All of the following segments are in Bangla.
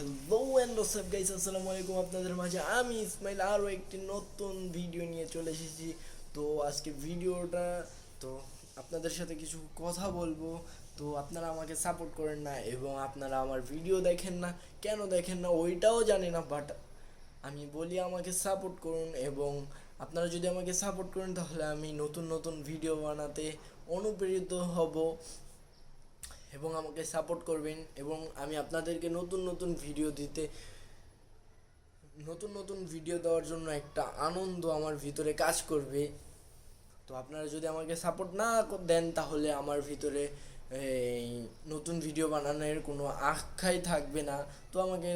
হোয়াটসঅ্যাপ গাইস আসসালামু আলাইকুম আপনাদের মাঝে আমি ইসমাইল আরও একটি নতুন ভিডিও নিয়ে চলে এসেছি। তো আজকে ভিডিওটা তো আপনাদের সাথে কিছু কথা বলব। তো আপনারা আমাকে সাপোর্ট করেন না এবং আপনারা আমার ভিডিও দেখেন না। কেন দেখেন না, ওইটাও জানি না বাট আমি বলি আমাকে সাপোর্ট করুন এবং আপনারা যদি আমাকে সাপোর্ট করেন, তাহলে আমি নতুন নতুন ভিডিও বানাতে অনুপ্রেরিত হব। এবং আমাকে সাপোর্ট করবেন এবং আমি আপনাদেরকে নতুন নতুন ভিডিও দিতে, নতুন নতুন ভিডিও দেওয়ার জন্য একটা আনন্দ আমার ভিতরে কাজ করবে। তো আপনারা যদি আমাকে সাপোর্ট না দেন তাহলে আমার ভিতরে, এই, নতুন ভিডিও বানানোর কোনো আখ্যাই থাকবে না। তো আমাকে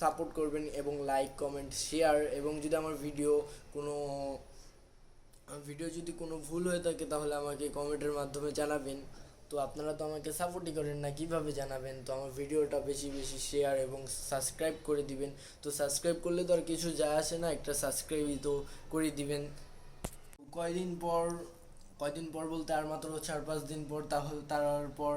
সাপোর্ট করবেন এবং লাইক কমেন্ট শেয়ার এবং যদি আমার ভিডিও কোনো ভিডিও যদি কোনো ভুল হয়ে থাকে তাহলে আমাকে কমেন্টের মাধ্যমে জানাবেন। তো আপনারা তো আমাকে সাপোর্টই করেন না, কীভাবে জানাবেন? তো আমার ভিডিওটা বেশি বেশি শেয়ার এবং সাবস্ক্রাইব করে দিবেন। তো সাবস্ক্রাইব করলে তো আর কিছু যায় আসে না, একটা সাবস্ক্রাইবই তো করে দিবেন। কয়দিন পর কয়দিন পর বলতে আর মাত্র চার পাঁচ দিন পর তাহলে তারপর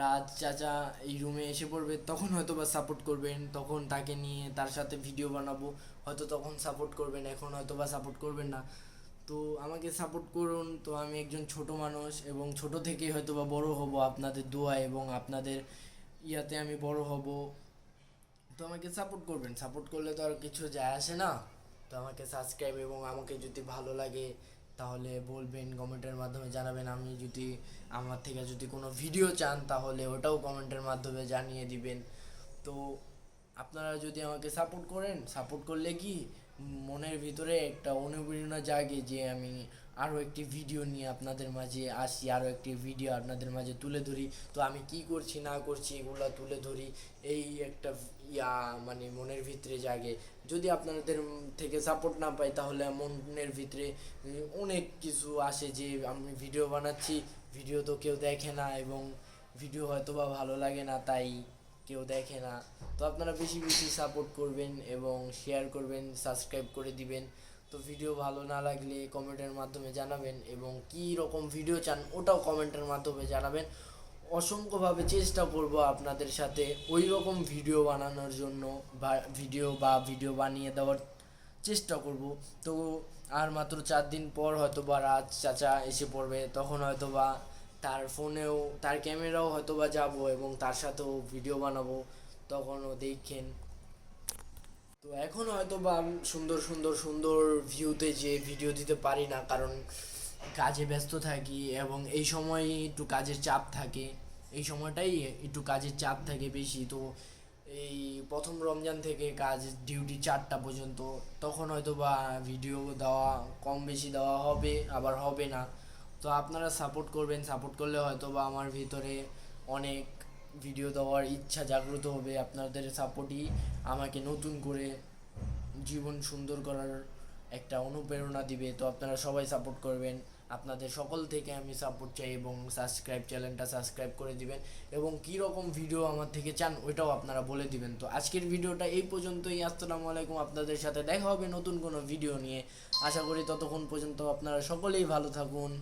রাজ চাচা এই রুমে এসে পড়বে, তখন হয়তো বা সাপোর্ট করবেন, তখন তাকে নিয়ে তার সাথে ভিডিও বানাবো। হয়তো তখন সাপোর্ট করবেন, এখন হয়তো বা সাপোর্ট করবেন না। তো আমাকে সাপোর্ট করুন। তো আমি একজন ছোট মানুষ এবং ছোট থেকেই হয়তো বা বড় হব আপনাদের দোয়া এবং আপনাদের ইয়াতে আমি বড় হব। তো আমাকে সাপোর্ট করবেন। সাপোর্ট করলে তো আর কিছু যায় আসে না। তো আমাকে সাবস্ক্রাইব এবং আমাকে যদি ভালো লাগে, তাহলে বলবেন কমেন্টের মাধ্যমে জানাবেন। আমি যদি আমার থেকে যদি কোনো ভিডিও চান, তাহলে ওটাও কমেন্টের মাধ্যমে জানিয়ে দিবেন। তো আপনারা যদি আমাকে সাপোর্ট করেন সাপোর্ট করলে কি মনের ভিতরে একটা অনুপ্রেরণা জাগে যে আমি আরও একটি ভিডিও নিয়ে আপনাদের মাঝে আসি আরও একটি ভিডিও আপনাদের মাঝে তুলে ধরি। তো আমি কি করছি, না করছি এগুলো তুলে ধরি, এই একটা ইয়া মানে মনের ভিতরে জাগে। যদি আপনাদের থেকে সাপোর্ট না পাই তাহলে মনের ভিতরে অনেক কিছু আসে যে আমি ভিডিও বানাচ্ছি ভিডিও তো কেউ দেখে না এবং ভিডিও হয়তো বা ভালো লাগে না, তাই কেউ দেখে না। তো আপনারা বেশি বেশি সাপোর্ট করবেন এবং শেয়ার করবেন সাবস্ক্রাইব করে দিবেন। তো ভিডিও ভালো না লাগলে কমেন্টের মাধ্যমে জানাবেন এবং কী রকম ভিডিও চান ওটাও কমেন্টের মাধ্যমে জানাবেন। অসংখ্যভাবে চেষ্টা করব আপনাদের সাথে ওই রকম ভিডিও বানানোর জন্য বা ভিডিও বা ভিডিও বানিয়ে দেওয়ার চেষ্টা করব। তো আর মাত্র চার দিন পর হয়তো বা রাজ চাচা এসে পড়বে, তখন হয়তো বা তার ফোনেও, তার ক্যামেরাও হয়তো বা যাব এবং তার সাথেও ভিডিও বানাবো, তখনও দেখেন। তো এখন হয়তো বা সুন্দর সুন্দর সুন্দর ভিউতে যে ভিডিও দিতে পারি না, কারণ কাজে ব্যস্ত থাকি এবং এই সময় একটু কাজের চাপ থাকে, এই সময়টাই একটু কাজের চাপ থাকে বেশি। তো এই প্রথম রমজান থেকে কাজ ডিউটি চারটা পর্যন্ত, তখন হয়তো বা ভিডিও দেওয়া কম বেশি দেওয়া হবে, আবার হবে না। তো আপনারা সাপোর্ট করবেন সাপোর্ট করলে হয়তো বা আমার ভিতরে অনেক ভিডিও দেওয়ার ইচ্ছা জাগ্রত হবে। আপনাদের সাপোর্টই আমাকে নতুন করে জীবন সুন্দর করার একটা অনুপ্রেরণা দিবে। তো আপনারা সবাই সাপোর্ট করবেন। আপনাদের সকল থেকে আমি সাপোর্ট চাই এবং সাবস্ক্রাইব চ্যানেলটা সাবস্ক্রাইব করে দিবেন এবং কী রকম ভিডিও আমার থেকে চান ওইটাও আপনারা বলে দিবেন। তো আজকের ভিডিওটা এই পর্যন্তই। আসসালামু আলাইকুম। আপনাদের সাথে দেখা হবে নতুন কোনো ভিডিও নিয়ে। আশা করি ততক্ষণ পর্যন্ত আপনারা সকলেই ভালো থাকুন।